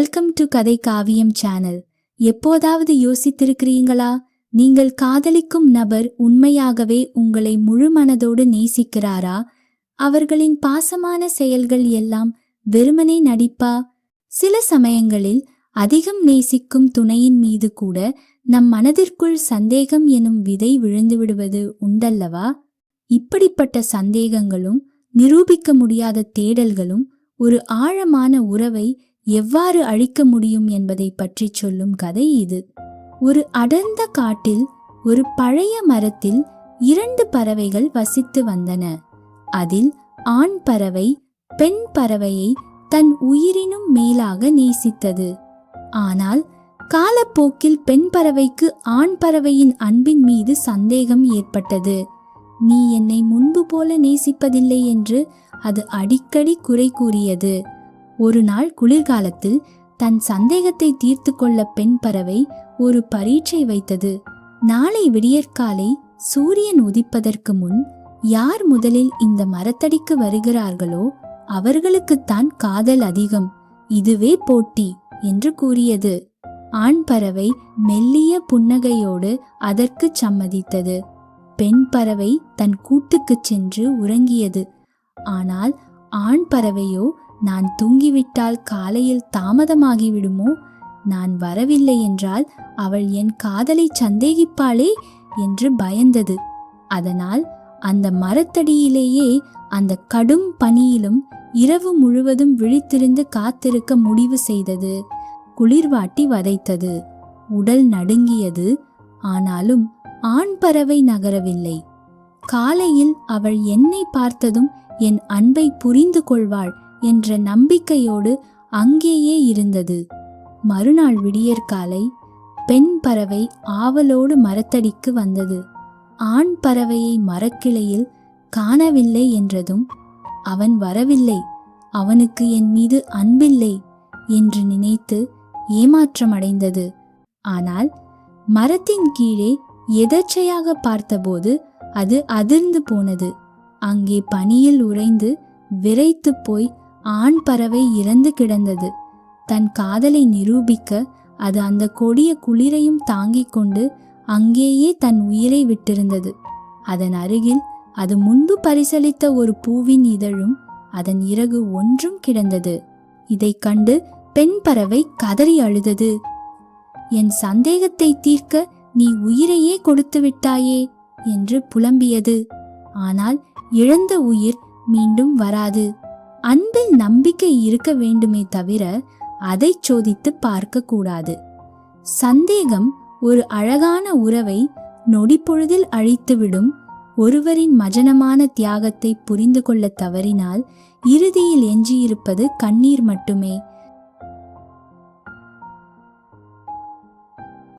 Welcome to கதை காவியம் channel எப்போதாவது யோசித்திருக்கிறீங்களா நீங்கள் காதலிக்கும் நபர் உண்மையாகவே உங்களை முழு மனதோடு நேசிக்கிறாரா? அவர்களின் பாசமான செயல்கள் எல்லாம் வெறுமனே நடிப்பா? சில சமயங்களில் அதிகம் நேசிக்கும் துணையின் மீது கூட நம் மனதிற்குள் சந்தேகம் எனும் விதை விழுந்து விடுவது உண்டல்லவா? இப்படிப்பட்ட சந்தேகங்களும் நிரூபிக்க முடியாத தேடல்களும் ஒரு ஆழமான உறவை எவ்வாறு அழிக்க முடியும் என்பதை பற்றி சொல்லும் கதை இது. ஒரு அடர்ந்த காட்டில் ஒரு பழைய மரத்தில் இரண்டு பறவைகள் வசித்து வந்தன. அதில் ஆண் பறவை பெண் பறவையை தன் உயிரினும் மேலாக நேசித்தது. ஆனால் காலப்போக்கில் பெண் பறவைக்கு ஆண் பறவையின் அன்பின் மீது சந்தேகம் ஏற்பட்டது. நீ என்னை முன்பு போல நேசிப்பதில்லை என்று அது அடிக்கடி குறை கூறியது. ஒரு நாள் குளிர்காலத்தில் தன் சந்தேகத்தை தீர்த்து கொள்ள பெண் பறவை ஒரு பரீட்சை வைத்தது. நாளை விடியற்காலை சூரியன் உதிப்பதற்கு முன் யார் முதலில் இந்த மரத்தடிக்கு வருகிறார்களோ அவர்களுக்குத்தான் காதல் அதிகம். இதுவே போட்டி என்று கூறியது. ஆண் பறவை மெல்லிய புன்னகையோடு அதற்கு சம்மதித்தது. பெண் பறவை தன் கூட்டுக்குச் சென்று உறங்கியது. ஆனால் ஆண் பறவையோ நான் தூங்கிவிட்டால் காலையில் தாமதமாகிவிடுமோ? நான் வரவில்லை என்றால் அவள் என் காதலை சந்தேகிப்பாளே? என்று பயந்தது. அதனால் அந்த மரத்தடியிலேயே அந்த கடும் பனியிலும் இரவு முழுவதும் விழித்திருந்து காத்திருக்க முடிவு செய்தது. குளிர்வாட்டி வதைத்தது. உடல் நடுங்கியது. ஆனாலும் ஆண் பறவை நகரவில்லை. காலையில் அவள் என்னை பார்த்ததும் என் அன்பை புரிந்து கொள்வாள். என்ற நம்பிக்கையோடு அங்கேயே இருந்தது. மறுநாள் விடியற்காலை பெண் பறவை ஆவலோடு மரத்தடிக்கு வந்தது. ஆண் பறவையை மரக்கிளையில் காணவில்லை என்றதும் அவன் வரவில்லை அவனுக்கு என் மீது அன்பில்லை என்று நினைத்து ஏமாற்றமடைந்தது. ஆனால் மரத்தின் கீழே எதர்ச்சையாக பார்த்தபோது அது அதிர்ந்து போனது. அங்கே பனியில் உறைந்து விரைத்து போய் ஆண் பறவை இறந்து கிடந்தது. தன் காதலை நிரூபிக்க அது அந்த கொடிய குளிரையும் தாங்கிக் கொண்டு அங்கேயே தன் உயிரை விட்டிருந்தது. அதன் அருகில் அது முன்பு பரிசளித்த ஒரு பூவின் இதழும் அதன் இறகு ஒன்றும் கிடந்தது. இதைக் கண்டு பெண் பறவை கதறி அழுதது. என் சந்தேகத்தை தீர்க்க நீ உயிரையே கொடுத்து விட்டாயே என்று புலம்பியது. ஆனால் இழந்த உயிர் மீண்டும் வராது. அன்பில் நம்பிக்கை இருக்க வேண்டுமே தவிர அதை சோதித்து பார்க்க கூடாது சந்தேகம் ஒரு அழகான உறவை நொடிப்பொழுதில் அழித்துவிடும் ஒருவரின் மஜனமான தியாகத்தை புரிந்து கொள்ள தவறினால் இறுதியில் எஞ்சியிருப்பது கண்ணீர் மட்டுமே.